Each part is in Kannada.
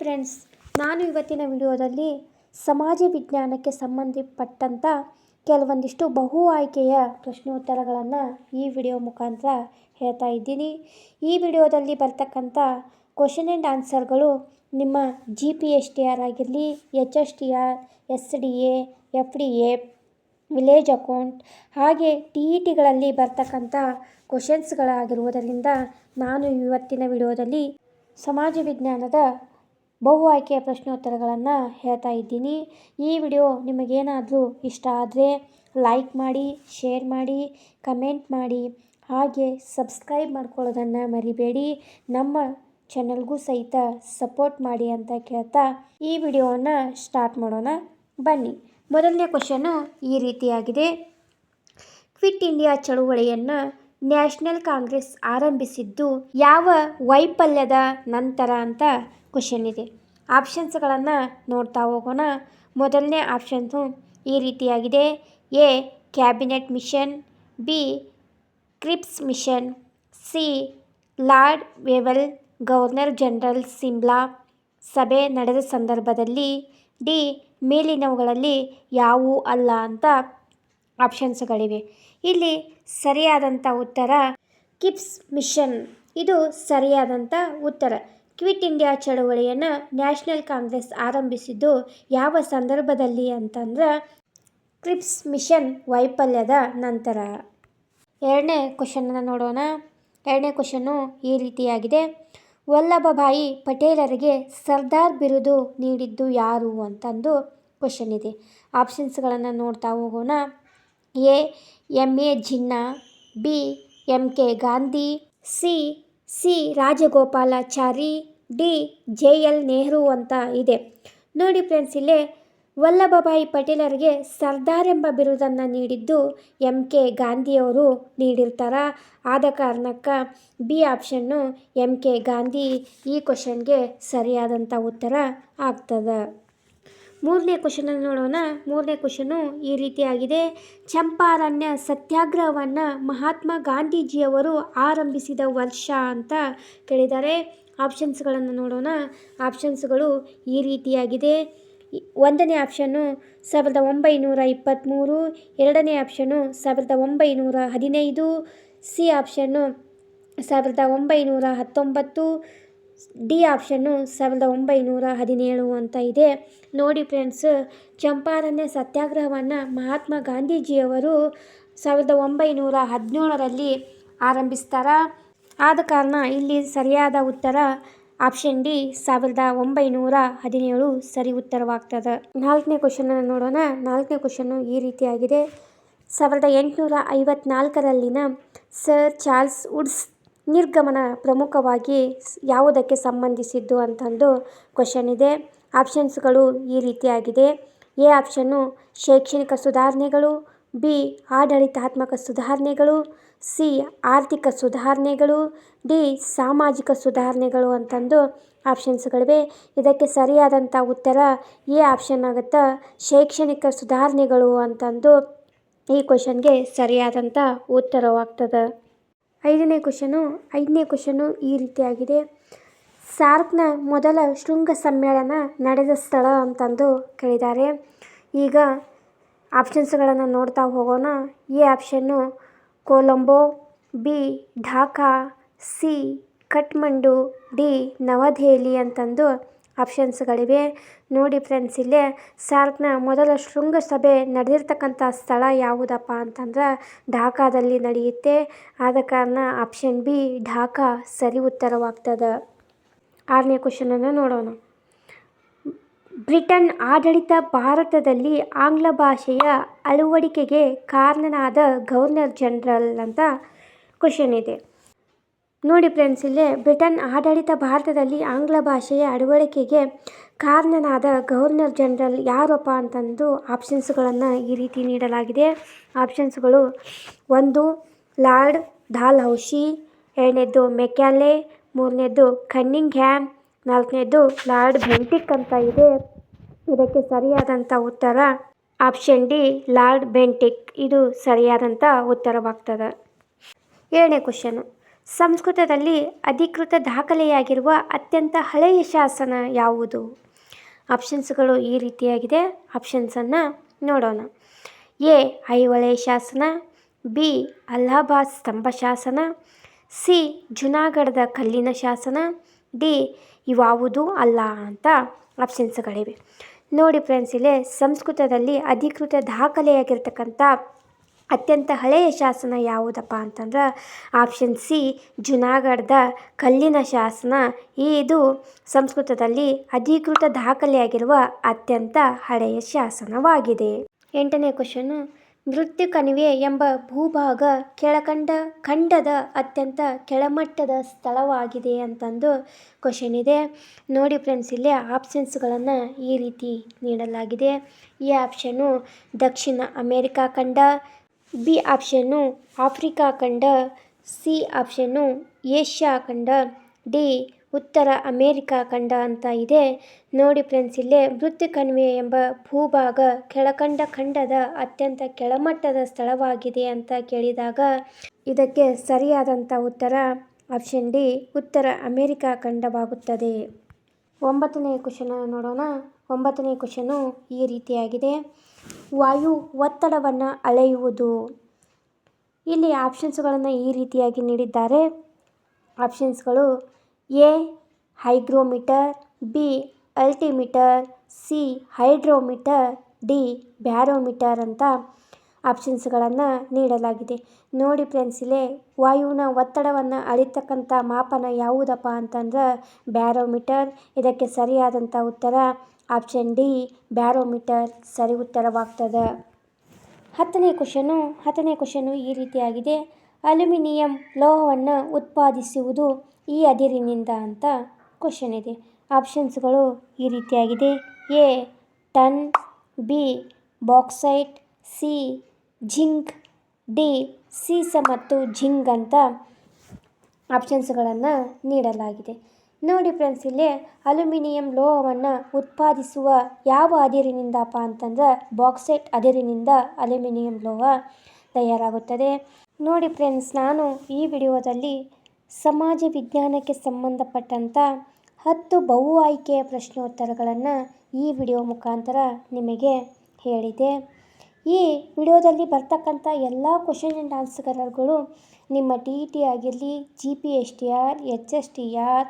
ಫ್ರೆಂಡ್ಸ್ ನಾನು ಇವತ್ತಿನ ವಿಡಿಯೋದಲ್ಲಿ ಸಮಾಜ ವಿಜ್ಞಾನಕ್ಕೆ ಸಂಬಂಧಪಟ್ಟಂಥ ಕೆಲವೊಂದಿಷ್ಟು ಬಹು ಆಯ್ಕೆಯ ಪ್ರಶ್ನೋತ್ತರಗಳನ್ನು ಈ ವಿಡಿಯೋ ಮುಖಾಂತರ ಹೇಳ್ತಾ ಇದ್ದೀನಿ. ಈ ವಿಡಿಯೋದಲ್ಲಿ ಬರ್ತಕ್ಕಂಥ ಕ್ವಶನ್ ಆ್ಯಂಡ್ ಆನ್ಸರ್ಗಳು ನಿಮ್ಮ G P S T R ಆಗಿರಲಿ H S T R S D A F D A village account ಹಾಗೆ ಟಿ ಇ ಟಿಗಳಲ್ಲಿ ಬರ್ತಕ್ಕಂಥ ಕ್ವಶನ್ಸ್ಗಳಾಗಿರುವುದರಿಂದ ನಾನು ಇವತ್ತಿನ ವಿಡಿಯೋದಲ್ಲಿ ಸಮಾಜ ವಿಜ್ಞಾನದ ಬಹು ಆಯ್ಕೆಯ ಪ್ರಶ್ನೋತ್ತರಗಳನ್ನು ಹೇಳ್ತಾ ಇದ್ದೀನಿ. ಈ ವಿಡಿಯೋ ನಿಮಗೇನಾದರೂ ಇಷ್ಟ ಆದರೆ ಲೈಕ್ ಮಾಡಿ ಶೇರ್ ಮಾಡಿ ಕಮೆಂಟ್ ಮಾಡಿ, ಹಾಗೆ ಸಬ್ಸ್ಕ್ರೈಬ್ ಮಾಡ್ಕೊಳ್ಳೋದನ್ನು ಮರಿಬೇಡಿ. ನಮ್ಮ ಚಾನಲ್ಗೂ ಸಹಿತ ಸಪೋರ್ಟ್ ಮಾಡಿ ಅಂತ ಕೇಳ್ತಾ ಈ ವಿಡಿಯೋವನ್ನು ಸ್ಟಾರ್ಟ್ ಮಾಡೋಣ. ಬನ್ನಿ. ಮೊದಲನೇ ಕ್ವಶನ್ನು ಈ ರೀತಿಯಾಗಿದೆ. ಕ್ವಿಟ್ ಇಂಡಿಯಾ ಚಳುವಳಿಯನ್ನು ನ್ಯಾಷನಲ್ ಕಾಂಗ್ರೆಸ್ ಆರಂಭಿಸಿದ್ದು ಯಾವ ವೈಫಲ್ಯದ ನಂತರ ಅಂತ ಕ್ವಶನ್ ಇದೆ. ಆಪ್ಷನ್ಸ್ಗಳನ್ನು ನೋಡ್ತಾ ಹೋಗೋಣ. ಮೊದಲನೇ ಆಪ್ಷನ್ಸು ಈ ರೀತಿಯಾಗಿದೆ. A cabinet mission B Cripps mission C Lord Wavell governor general Simla ಸಭೆ ನಡೆದ ಸಂದರ್ಭದಲ್ಲಿ ಡಿ, ಮೇಲಿನವುಗಳಲ್ಲಿ ಯಾವುವು ಅಲ್ಲ ಅಂತ ಆಪ್ಷನ್ಸ್ಗಳಿವೆ ಇಲ್ಲಿ ಸರಿಯಾದಂಥ ಉತ್ತರ ಕಿಪ್ಸ್ ಮಿಷನ್ ಇದು ಸರಿಯಾದಂಥ ಉತ್ತರ. ಕ್ವಿಟ್ ಇಂಡಿಯಾ ಚಳವಳಿಯನ್ನು ನ್ಯಾಷನಲ್ ಕಾಂಗ್ರೆಸ್ ಆರಂಭಿಸಿದ್ದು ಯಾವ ಸಂದರ್ಭದಲ್ಲಿ ಅಂತಂದ್ರೆ ಕ್ರಿಪ್ಸ್ ಮಿಷನ್ ವೈಫಲ್ಯದ ನಂತರ. ಎರಡನೇ ಕ್ವಶನನ್ನು ನೋಡೋಣ. ಎರಡನೇ ಕ್ವಶನ್ನು ಈ ರೀತಿಯಾಗಿದೆ. ವಲ್ಲಭಭಾಯಿ ಪಟೇಲರಿಗೆ ಸರ್ದಾರ್ ಬಿರುದು ನೀಡಿದ್ದು ಯಾರು ಅಂತಂದು ಕ್ವಶನ್ ಇದೆ. ಆಪ್ಷನ್ಸ್ಗಳನ್ನು ನೋಡ್ತಾ ಹೋಗೋಣ. A M A Jinnah, B M K Gandhi, C C Rajagopalachari D J L Nehru ಅಂತ ಇದೆ. ನೋಡಿ ಫ್ರೆಂಡ್ಸ್, ಇಲ್ಲೇ ವಲ್ಲಭಭಾಯಿ ಪಟೇಲರಿಗೆ ಸರ್ದಾರ್ ಎಂಬ ಬಿರುದನ್ನು ನೀಡಿದ್ದು ಎಂ ಕೆ ಗಾಂಧಿಯವರು ನೀಡಿರ್ತಾರ. ಆದ ಕಾರಣಕ್ಕೆ B option M K Gandhi ಈ ಕ್ವಶನ್ಗೆ ಸರಿಯಾದಂಥ ಉತ್ತರ ಆಗ್ತದೆ. ಮೂರನೇ ಕ್ವಶನನ್ನು ನೋಡೋಣ. ಮೂರನೇ ಕ್ವಶನು ಈ ರೀತಿಯಾಗಿದೆ. ಚಂಪಾರಣ್ಯ ಸತ್ಯಾಗ್ರಹವನ್ನು ಮಹಾತ್ಮ ಗಾಂಧೀಜಿಯವರು ಆರಂಭಿಸಿದ ವರ್ಷ ಅಂತ ಕೇಳಿದ್ದಾರೆ. ಆಪ್ಷನ್ಸ್ಗಳನ್ನು ನೋಡೋಣ. ಆಪ್ಷನ್ಸ್ಗಳು ಈ ರೀತಿಯಾಗಿದೆ. ಒಂದನೇ ಆಪ್ಷನ್ನು ಸಾವಿರದ ಒಂಬೈನೂರ ಇಪ್ಪತ್ತ್ಮೂರು ಎರಡನೇ ಆಪ್ಷನ್ನು ಸಾವಿರದ ಒಂಬೈನೂರ ಹದಿನೈದು, ಸಿ ಆಪ್ಷನ್ನು ಸಾವಿರದ ಒಂಬೈನೂರ ಹತ್ತೊಂಬತ್ತು, ಡಿ ಆಪ್ಷನ್ನು ಸಾವಿರದ ಒಂಬೈನೂರ ಹದಿನೇಳು ಅಂತ ಇದೆ. ನೋಡಿ ಫ್ರೆಂಡ್ಸ್, ಚಂಪಾರಣ್ಯ ಸತ್ಯಾಗ್ರಹವನ್ನು ಮಹಾತ್ಮ ಗಾಂಧೀಜಿಯವರು ಸಾವಿರದ ಒಂಬೈನೂರ ಹದಿನೇಳರಲ್ಲಿ ಆರಂಭಿಸ್ತಾರ? ಆದ ಕಾರಣ ಇಲ್ಲಿ ಸರಿಯಾದ ಉತ್ತರ ಆಪ್ಷನ್ ಡಿ ಸಾವಿರದ ಒಂಬೈನೂರ ಹದಿನೇಳು ಸರಿ ಉತ್ತರವಾಗ್ತದೆ. ನಾಲ್ಕನೇ ಕ್ವಶನನ್ನು ನೋಡೋಣ. ನಾಲ್ಕನೇ ಕ್ವಶನ್ನು ಈ ರೀತಿಯಾಗಿದೆ. ಸಾವಿರದ ಎಂಟುನೂರ ಐವತ್ನಾಲ್ಕರಲ್ಲಿನ ಸರ್ ಚಾರ್ಲ್ಸ್ ವುಡ್ಸ್ ನಿರ್ಗಮನ ಪ್ರಮುಖವಾಗಿ ಯಾವುದಕ್ಕೆ ಸಂಬಂಧಿಸಿದ್ದು ಅಂತಂದು ಕ್ವಶನ್ ಇದೆ. ಆಪ್ಷನ್ಸ್ಗಳು ಈ ರೀತಿಯಾಗಿದೆ. ಎ ಆಪ್ಷನ್ನು ಶೈಕ್ಷಣಿಕ ಸುಧಾರಣೆಗಳು, ಬಿ ಆಡಳಿತಾತ್ಮಕ ಸುಧಾರಣೆಗಳು ಸಿ. ಆರ್ಥಿಕ ಸುಧಾರಣೆಗಳು, ಡಿ. ಸಾಮಾಜಿಕ ಸುಧಾರಣೆಗಳು ಅಂತಂದು ಆಪ್ಷನ್ಸ್ಗಳಿವೆ. ಇದಕ್ಕೆ ಸರಿಯಾದಂಥ ಉತ್ತರ ಎ ಆಪ್ಷನ್ ಆಗುತ್ತಾ. ಶೈಕ್ಷಣಿಕ ಸುಧಾರಣೆಗಳು ಅಂತಂದು ಈ ಕ್ವಶನ್ಗೆ ಸರಿಯಾದಂಥ ಉತ್ತರವಾಗ್ತದೆ. ಐದನೇ ಕ್ವಶನು ಐದನೇ ಕ್ವಶನು ಈ ರೀತಿಯಾಗಿದೆ. ಸಾರ್ಕ್ನ ಮೊದಲ ಶೃಂಗ ಸಮ್ಮೇಳನ ನಡೆದ ಸ್ಥಳ ಅಂತಂದು ಕೇಳಿದ್ದಾರೆ. ಈಗ ಆಪ್ಷನ್ಸ್ಗಳನ್ನು ನೋಡ್ತಾ ಹೋಗೋಣ. A option Colombo, B, Dhaka, C, Kathmandu, D, ನವದೆಹಲಿ ಅಂತಂದು ಆಪ್ಷನ್ಸ್ಗಳಿವೆ. ನೋಡಿ ಫ್ರೆಂಡ್ಸ್, ಇಲ್ಲೇ ಸಾರ್ಕ್ನ ಮೊದಲ ಶೃಂಗಸಭೆ ನಡೆದಿರ್ತಕ್ಕಂಥ ಸ್ಥಳ ಯಾವುದಪ್ಪ ಅಂತಂದ್ರೆ ಢಾಕಾದಲ್ಲಿ ನಡೆಯುತ್ತೆ. ಆದ ಕಾರಣ ಆಪ್ಷನ್ ಬಿ, ಢಾಕಾ ಸರಿ ಉತ್ತರವಾಗ್ತದೆ. ಆರನೇ ಕ್ವಶನನ್ನು ನೋಡೋಣ. ಬ್ರಿಟನ್ ಆಡಳಿತ ಭಾರತದಲ್ಲಿ ಆಂಗ್ಲ ಭಾಷೆಯ ಅಳವಡಿಕೆಗೆ ಕಾರಣನಾದ ಗವರ್ನರ್ ಜನರಲ್ ಅಂತ ಕ್ವಶನ್ ಇದೆ. ನೋಡಿ ಫ್ರೆಂಡ್ಸ್, ಇಲ್ಲೇ ಬ್ರಿಟನ್ ಆಡಳಿತ ಭಾರತದಲ್ಲಿ ಆಂಗ್ಲ ಭಾಷೆಯ ಅಳವಡಿಕೆಗೆ ಕಾರಣನಾದ ಗವರ್ನರ್ ಜನರಲ್ ಯಾರಪ್ಪ ಅಂತಂದು ಆಪ್ಷನ್ಸ್ಗಳನ್ನು ಈ ರೀತಿ ನೀಡಲಾಗಿದೆ. ಆಪ್ಷನ್ಸ್ಗಳು ಒಂದು, ಲಾರ್ಡ್ ಡಾಲ್ ಹೌಶಿ ಎರಡನೇದು ಮೆಕ್ಯಾಲೆ ಮೂರನೇದು ಕನ್ನಿಂಗ್ ಹ್ಯಾಮ್ ನಾಲ್ಕನೇದು, ಲಾರ್ಡ್ ಬೆಂಟಿಕ್ ಅಂತ ಇದೆ. ಇದಕ್ಕೆ ಸರಿಯಾದಂಥ ಉತ್ತರ ಆಪ್ಷನ್ ಡಿ, ಲಾರ್ಡ್ ಬೆಂಟಿಕ್. ಇದು ಸರಿಯಾದಂಥ ಉತ್ತರವಾಗ್ತದೆ. ಏಳನೇ ಕ್ವಶನು. ಸಂಸ್ಕೃತದಲ್ಲಿ ಅಧಿಕೃತ ದಾಖಲೆಯಾಗಿರುವ ಅತ್ಯಂತ ಹಳೆಯ ಶಾಸನ ಯಾವುದು? ಆಪ್ಷನ್ಸ್ಗಳು ಈ ರೀತಿಯಾಗಿದೆ. ಆಪ್ಷನ್ಸನ್ನು ನೋಡೋಣ. ಎ, ಐಹೊಳೆ ಶಾಸನ. ಬಿ, ಅಲಹಾಬಾದ್ ಸ್ತಂಭ ಶಾಸನ. ಸಿ, ಜುನಾಗಢದ ಕಲ್ಲಿನ ಶಾಸನ. ಡಿ ಇವಾವುದೂ ಅಲ್ಲ ಅಂತ ಆಪ್ಷನ್ಸ್ಗಳಿವೆ ನೋಡಿ ಫ್ರೆಂಡ್ಸ್ ಇಲ್ಲಿ ಸಂಸ್ಕೃತದಲ್ಲಿ ಅಧಿಕೃತ ದಾಖಲೆಯಾಗಿರ್ತಕ್ಕಂಥ ಅತ್ಯಂತ ಹಳೆಯ ಶಾಸನ ಯಾವುದಪ್ಪ ಅಂತಂದ್ರೆ ಆಪ್ಷನ್ ಸಿ ಜುನಾಗಢದ ಕಲ್ಲಿನ ಶಾಸನ. ಇದು ಸಂಸ್ಕೃತದಲ್ಲಿ ಅಧಿಕೃತ ದಾಖಲೆಯಾಗಿರುವ ಅತ್ಯಂತ ಹಳೆಯ ಶಾಸನವಾಗಿದೆ. ಎಂಟನೇ ಕ್ವಶನು ಮೃತ್ಯು ಕಣಿವೆ ಎಂಬ ಭೂಭಾಗ ಕೆಳಕಂಡ ಖಂಡದ ಅತ್ಯಂತ ಕೆಳಮಟ್ಟದ ಸ್ಥಳವಾಗಿದೆ ಅಂತಂದು ಕ್ವಶನ್ ಇದೆ. ನೋಡಿ ಫ್ರೆಂಡ್ಸ್ ಇಲ್ಲಿ ಆಪ್ಷನ್ಸ್ಗಳನ್ನು ಈ ರೀತಿ ನೀಡಲಾಗಿದೆ. ಈ ಆಪ್ಷನ್ನು ದಕ್ಷಿಣ ಅಮೇರಿಕಾ ಖಂಡ ಬಿ ಆಪ್ಷನ್ನು ಆಫ್ರಿಕಾ ಖಂಡ ಸಿ ಆಪ್ಷನ್ನು ಏಷ್ಯಾ ಖಂಡ ಡಿ ಉತ್ತರ ಅಮೇರಿಕಾ ಖಂಡ ಅಂತ ಇದೆ. ನೋಡಿ ಫ್ರೆಂಡ್ಸ್, ಇಲ್ಲೇ ಮೃತ್ಯು ಕಣಿವೆ ಎಂಬ ಭೂಭಾಗ ಕೆಳಕಂಡ ಖಂಡದ ಅತ್ಯಂತ ಕೆಳಮಟ್ಟದ ಸ್ಥಳವಾಗಿದೆ ಅಂತ ಕೇಳಿದಾಗ ಇದಕ್ಕೆ ಸರಿಯಾದಂಥ ಉತ್ತರ ಆಪ್ಷನ್ ಡಿ, ಉತ್ತರ ಅಮೇರಿಕಾ ಖಂಡವಾಗುತ್ತದೆ. ಒಂಬತ್ತನೇ ಕ್ವಶನ್ ನೋಡೋಣ. ಒಂಬತ್ತನೇ ಕ್ವಶನು ಈ ರೀತಿಯಾಗಿದೆ. ವಾಯು ಒತ್ತಡವನ್ನು ಅಳೆಯುವುದು. ಇಲ್ಲಿ ಆಪ್ಷನ್ಸ್ಗಳನ್ನು ಈ ರೀತಿಯಾಗಿ ನೀಡಿದ್ದಾರೆ. ಆಪ್ಷನ್ಸ್ಗಳು A, hygrometer, B, altimeter, C, hydrometer, D, barometer ಅಂತ ಆಪ್ಷನ್ಸ್ಗಳನ್ನು ನೀಡಲಾಗಿದೆ. ನೋಡಿ ಫ್ರೆಂಡ್ಸ್, ಇಲ್ಲೇ ವಾಯುವಿನ ಒತ್ತಡವನ್ನು ಅಳಿತಕ್ಕಂಥ ಮಾಪನ ಯಾವುದಪ್ಪ ಅಂತಂದ್ರೆ ಬ್ಯಾರೋಮೀಟರ್. ಇದಕ್ಕೆ ಸರಿಯಾದಂಥ ಉತ್ತರ ಆಪ್ಷನ್ ಡಿ, ಬ್ಯಾರೋಮೀಟರ್. ಸರಿ ಉತ್ತರವಾಗ್ತದೆ. ಹತ್ತನೇ ಕ್ವಶನು ಹತ್ತನೇ ಕ್ವಶನು ಈ ರೀತಿಯಾಗಿದೆ. ಅಲ್ಯೂಮಿನಿಯಂ ಲೋಹವನ್ನು ಉತ್ಪಾದಿಸುವುದು ಈ ಅದಿರಿನಿಂದ ಅಂತ ಕ್ವಶನ್ ಇದೆ. ಆಪ್ಷನ್ಸ್ಗಳು ಈ ರೀತಿಯಾಗಿದೆ. A, tin, B bauxite C, zinc, D, ಸೀಸ ಮತ್ತು ಜಿಂಗ್ ಅಂತ ಆಪ್ಷನ್ಸ್ಗಳನ್ನು ನೀಡಲಾಗಿದೆ. ನೋಡಿ ಫ್ರೆಂಡ್ಸ್ ಇಲ್ಲಿ ಅಲ್ಯೂಮಿನಿಯಂ ಲೋಹವನ್ನು ಉತ್ಪಾದಿಸುವ ಯಾವ ಅದಿರಿನಿಂದಪ್ಪ ಅಂತಂದ್ರೆ ಬಾಕ್ಸೈಟ್ ಅದಿರಿನಿಂದ ಅಲ್ಯೂಮಿನಿಯಂ ಲೋಹ ತಯಾರಾಗುತ್ತದೆ. ನೋಡಿ ಫ್ರೆಂಡ್ಸ್ ನಾನು ಈ ವಿಡಿಯೋದಲ್ಲಿ ಸಮಾಜ ವಿಜ್ಞಾನಕ್ಕೆ ಸಂಬಂಧಪಟ್ಟಂಥ ಹತ್ತು ಬಹು ಆಯ್ಕೆಯ ಪ್ರಶ್ನೋತ್ತರಗಳನ್ನು ಈ ವಿಡಿಯೋ ಮುಖಾಂತರ ನಿಮಗೆ ಹೇಳಿದೆ. ಈ ವಿಡಿಯೋದಲ್ಲಿ ಬರ್ತಕ್ಕಂಥ ಎಲ್ಲ ಕ್ವಶನ್ ಆ್ಯಂಡ್ ಆನ್ಸರ್ಗಳು ನಿಮ್ಮ ಟಿ ಇ ಟಿ ಆಗಿರಲಿ G P S T R H S T R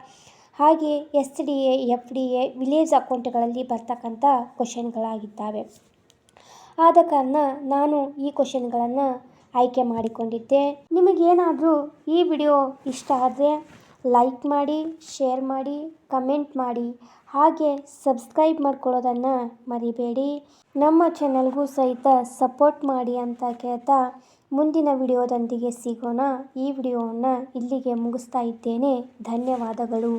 ಹಾಗೆ S D A F D A village ಅಕೌಂಟ್ಗಳಲ್ಲಿ ಬರ್ತಕ್ಕಂಥ ಕ್ವಶನ್ಗಳಾಗಿದ್ದಾವೆ ಆದ ಕಾರಣ ನಾನು ಈ ಕ್ವಶನ್ಗಳನ್ನು ಆಯ್ಕೆ ಮಾಡಿಕೊಂಡಿದ್ದೆ. ನಿಮಗೇನಾದರೂ ಈ ವಿಡಿಯೋ ಇಷ್ಟ ಆದರೆ ಲೈಕ್ ಮಾಡಿ, ಶೇರ್ ಮಾಡಿ, ಕಮೆಂಟ್ ಮಾಡಿ. ಹಾಗೆ ಸಬ್ಸ್ಕ್ರೈಬ್ ಮಾಡ್ಕೊಳ್ಳೋದನ್ನು ಮರಿಬೇಡಿ. ನಮ್ಮ ಚಾನಲ್ಗೂ ಸಹಿತ ಸಪೋರ್ಟ್ ಮಾಡಿ ಅಂತ ಕೇಳ್ತಾ ಮುಂದಿನ ವಿಡಿಯೋದೊಂದಿಗೆ ಸಿಗೋಣ. ಈ ವಿಡಿಯೋವನ್ನು ಇಲ್ಲಿಗೆ ಮುಗಿಸ್ತಾ ಇದ್ದೇನೆ. ಧನ್ಯವಾದಗಳು.